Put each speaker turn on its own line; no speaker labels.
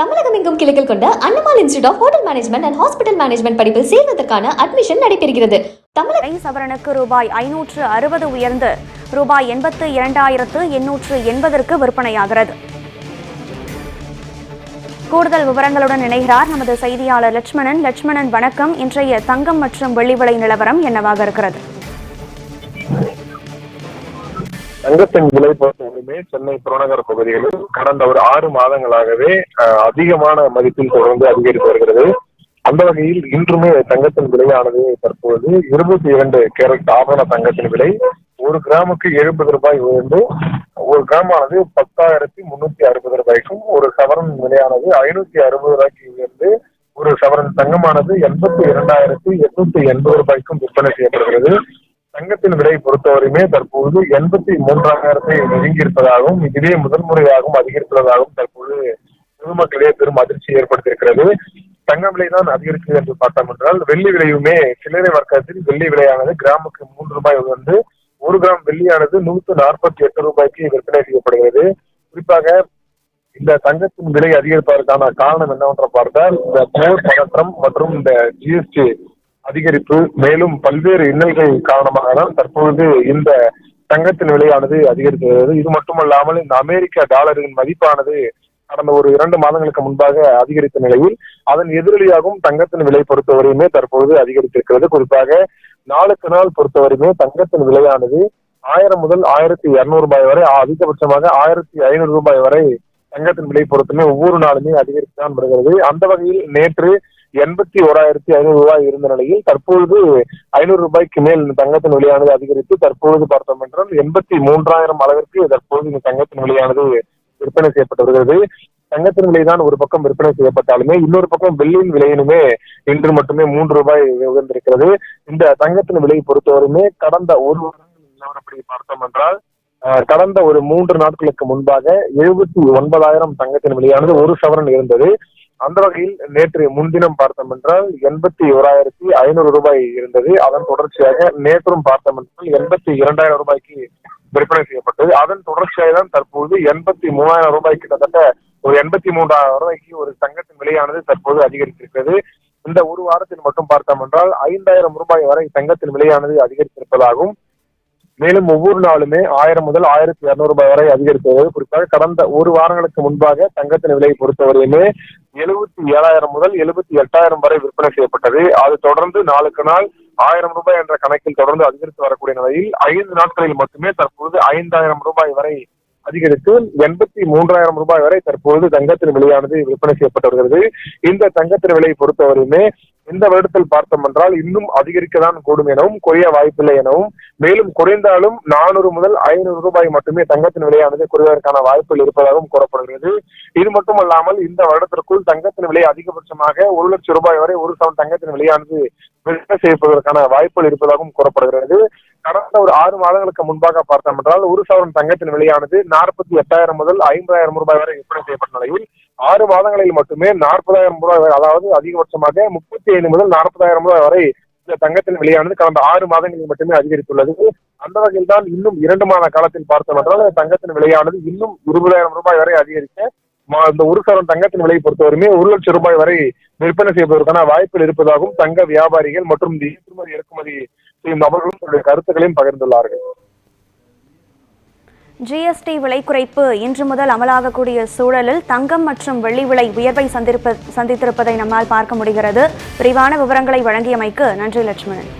தமிழகம் எங்கும் கிளைகள் கொண்ட Annamal institute of hotel management and hospital management படிப்பில் சேர்வதற்கான அட்மிஷன் நடைபெறுகிறது. தமிழக
சவரனுக்கு ரூபாய் ஐநூற்று அறுபது உயர்ந்து ரூபாய் எண்பத்து இரண்டாயிரத்து எண்ணூற்று எண்பதற்கு விற்பனையாகிறது. கூடுதல் விவரங்களுடன் இணைகிறார் நமது செய்தியாளர் லட்சுமணன். லட்சுமணன் வணக்கம். இன்றைய தங்கம் மற்றும் வெள்ளி விலை நிலவரம் என்னவாக இருக்கிறது?
தங்கத்தின் விலை பொறுத்தவரையுமே சென்னை புறநகர் பகுதிகளில் கடந்த ஒரு ஆறு மாதங்களாகவே அதிகமான மதிப்பில் தொடர்ந்து அதிகரித்து வருகிறது. அந்த வகையில் இன்றுமே தங்கத்தின் விலையானது தற்போது இருபத்தி இரண்டு கேரட் ஆபரண தங்கத்தின் விலை ஒரு கிராமுக்கு எழுபது ரூபாய் உயர்ந்து ஒரு கிராமானது பத்தாயிரத்தி முன்னூத்தி அறுபது ரூபாய்க்கும் ஒரு சவரன் விலையானது ஐநூத்தி அறுபது ரூபாய்க்கு உயர்ந்து ஒரு சவரன் தங்கமானது எண்பத்தி இரண்டாயிரத்தி எட்நூத்தி எண்பது ரூபாய்க்கும் விற்பனை செய்யப்படுகிறது. தங்கத்தின் விலை பொறுத்தவரையுமே தற்போது எண்பத்தி மூன்றாயிரத்தை நெருங்கி இருப்பதாகவும் இதுவே முதன்முறையாகவும் அதிகரித்துள்ளதாகவும் தற்போது பொதுமக்களிடையே பெரும் அதிர்ச்சி ஏற்படுத்தியிருக்கிறது. தங்க விலை தான் அதிகரிக்கிறது என்று பார்த்தோம் என்றால் வெள்ளி விலையுமே சில்லறை வர்க்கத்தில் வெள்ளி விலையானது கிராமுக்கு மூன்று ரூபாய் வந்து ஒரு கிராம் வெள்ளியானது நூற்று நாற்பத்தி எட்டு ரூபாய்க்கு விற்பனை செய்யப்படுகிறது. குறிப்பாக இந்த தங்கத்தின் விலை அதிகரிப்பதற்கான காரணம் என்னவென்று பார்த்தால் இந்த போர் பதற்றம் மற்றும் இந்த ஜிஎஸ்டி அதிகரிப்பு மேலும் பல்வேறு இன்னல்கள் காரணமாக தான் தற்பொழுது இந்த தங்கத்தின் விலையானது அதிகரித்து வருகிறது இது மட்டுமல்லாமல் இந்த அமெரிக்க டாலரின் மதிப்பானது கடந்த ஒரு இரண்டு மாதங்களுக்கு முன்பாக அதிகரித்த நிலையில் அதன் எதிரொலியாகவும் தங்கத்தின் விலை பொறுத்தவரையுமே தற்பொழுது அதிகரித்திருக்கிறது. குறிப்பாக நாளுக்கு நாள் பொறுத்தவரையுமே தங்கத்தின் விலையானது ஆயிரம் முதல் ஆயிரத்தி இருநூறு ரூபாய் வரை அதிகபட்சமாக ஆயிரத்தி ஐநூறு ரூபாய் வரை தங்கத்தின் விலை பொறுத்துமே ஒவ்வொரு நாளுமே அதிகரித்து தான் வருகிறது. அந்த வகையில் நேற்று எண்பத்தி ஓராயிரத்தி ஐநூறு ரூபாய் இருந்த நிலையில் தற்பொழுது ஐநூறு ரூபாய்க்கு மேல் இந்த தங்கத்தின் விலையானது அதிகரித்து தற்பொழுது பார்த்தோம் என்றால் எண்பத்தி மூன்றாயிரம் அளவிற்கு தற்போது இந்த தங்கத்தின் விலையானது விற்பனை செய்யப்பட்டு வருகிறது. தங்கத்தின் விலைதான் ஒரு பக்கம் விற்பனை செய்யப்பட்டாலுமே இன்னொரு பக்கம் வெள்ளியின் விலையினுமே இன்று மட்டுமே மூன்று ரூபாய் உயர்ந்திருக்கிறது. இந்த தங்கத்தின் விலையை பொறுத்தவரையுமே கடந்த ஒரு நிலவரப்படி பார்த்தோம் என்றால் கடந்த ஒரு மூன்று நாட்களுக்கு முன்பாக எழுபத்தி ஒன்பதாயிரம் தங்கத்தின் விலையானது ஒரு சவரன் இருந்தது. அந்த வகையில் நேற்று முன்தினம் பார்த்தோம் என்றால் எண்பத்தி ஓராயிரத்தி ஐநூறு ரூபாய் இருந்தது. அதன் தொடர்ச்சியாக நேற்றும் பார்த்தோம் என்றால் எண்பத்தி இரண்டாயிரம் ரூபாய்க்கு விற்பனை செய்யப்பட்டது. அதன் தொடர்ச்சியாக தான் தற்போது எண்பத்தி மூவாயிரம் ரூபாய் கிட்டத்தட்ட ஒரு எண்பத்தி மூன்றாயிரம் ரூபாய்க்கு ஒரு தங்கத்தின் விலையானது தற்போது அதிகரித்திருக்கிறது. இந்த ஒரு வாரத்தில் மட்டும் பார்த்தோம் என்றால் ஐந்தாயிரம் ரூபாய் வரை தங்கத்தின் விலையானது அதிகரித்திருப்பதாகவும் மேலும் ஒவ்வொரு நாளுமே ஆயிரம் முதல் ஆயிரத்தி இருநூறு ரூபாய் வரை அதிகரித்தது குறிப்பாக கடந்த ஒரு வாரங்களுக்கு முன்பாக தங்கத்தின் விலையை பொறுத்தவரையுமே எழுபத்தி ஏழாயிரம் முதல் எழுபத்தி எட்டாயிரம் வரை விற்பனை செய்யப்பட்டது. அது தொடர்ந்து நாளுக்கு நாள் ஆயிரம் ரூபாய் என்ற கணக்கில் தொடர்ந்து அதிகரித்து வரக்கூடிய நிலையில் ஐந்து நாட்களில் மட்டுமே தற்பொழுது ஐந்தாயிரம் ரூபாய் வரை அதிகரித்து எண்பத்தி மூன்றாயிரம் ரூபாய் வரை தற்பொழுது தங்கத்தின் விலையானது விற்பனை செய்யப்பட்டு வருகிறது. இந்த தங்கத்தின் விலையை பொறுத்தவரையுமே இந்த வருடத்தில் பார்த்தோம் என்றால் இன்னும் அதிகரிக்கதான் கூடும் எனவும் குறைய வாய்ப்பில்லை எனவும். மேலும் குறைந்தாலும் நானூறு முதல் ஐநூறு ரூபாய் மட்டுமே தங்கத்தின் விலையானது குறைவதற்கான வாய்ப்புகள் இருப்பதாகவும் கூறப்படுகிறது. இது மட்டுமல்லாமல் இந்த வருடத்திற்குள் தங்கத்தின் விலை அதிகபட்சமாக ஒரு லட்சம் ரூபாய் வரை ஒரு சவன் தங்கத்தின் விலையானது விற்பனை செய்யப்படுவதற்கான வாய்ப்புகள் இருப்பதாகவும் கூறப்படுகிறது. கடந்த ஒரு ஆறு மாதங்களுக்கு முன்பாக பார்த்தோம் என்றால் ஒரு சவரன் தங்கத்தின் விலையானது நாற்பத்தி எட்டாயிரம் முதல் ஐம்பதாயிரம் ரூபாய் வரை விற்பனை செய்யப்பட்ட நிலையில் ஆறு மாதங்களில் மட்டுமே நாற்பதாயிரம் ரூபாய் வரை அதாவது அதிகபட்சமாக முப்பத்தி ஏழு முதல் நாற்பதாயிரம் ரூபாய் வரை இந்த தங்கத்தின் விலையானது கடந்த ஆறு மாதங்களில் மட்டுமே அதிகரித்துள்ளது. அந்த வகையில் தான் இன்னும் இரண்டு மாத காலத்தில் பார்த்தோம் என்றால் இந்த தங்கத்தின் விலையானது இன்னும் இருபதாயிரம் ரூபாய் வரை அதிகரிக்க மா- இந்த ஒரு சரம் தங்கத்தின் விலையை பொறுத்தவரையுமே ஒரு லட்சம் ரூபாய் வரை விற்பனை செய்வதற்கான வாய்ப்புகள் இருப்பதாகவும் தங்க வியாபாரிகள் மற்றும் இந்த ஏற்றுமதி இறக்குமதி செய்யும் நபர்களும் தன்னுடைய கருத்துக்களையும் பகிர்ந்துள்ளார்கள்.
ஜிஎஸ்டி விலை குறைப்பு இன்று முதல் அமலாகக்கூடிய சூழலில் தங்கம் மற்றும் வெள்ளி விலை உயர்வை சந்திருப்ப சந்தித்திருப்பதை நம்மால் பார்க்க முடிகிறது. விரிவான விவரங்களை வழங்கியமைக்கு நன்றி லட்சுமணன்.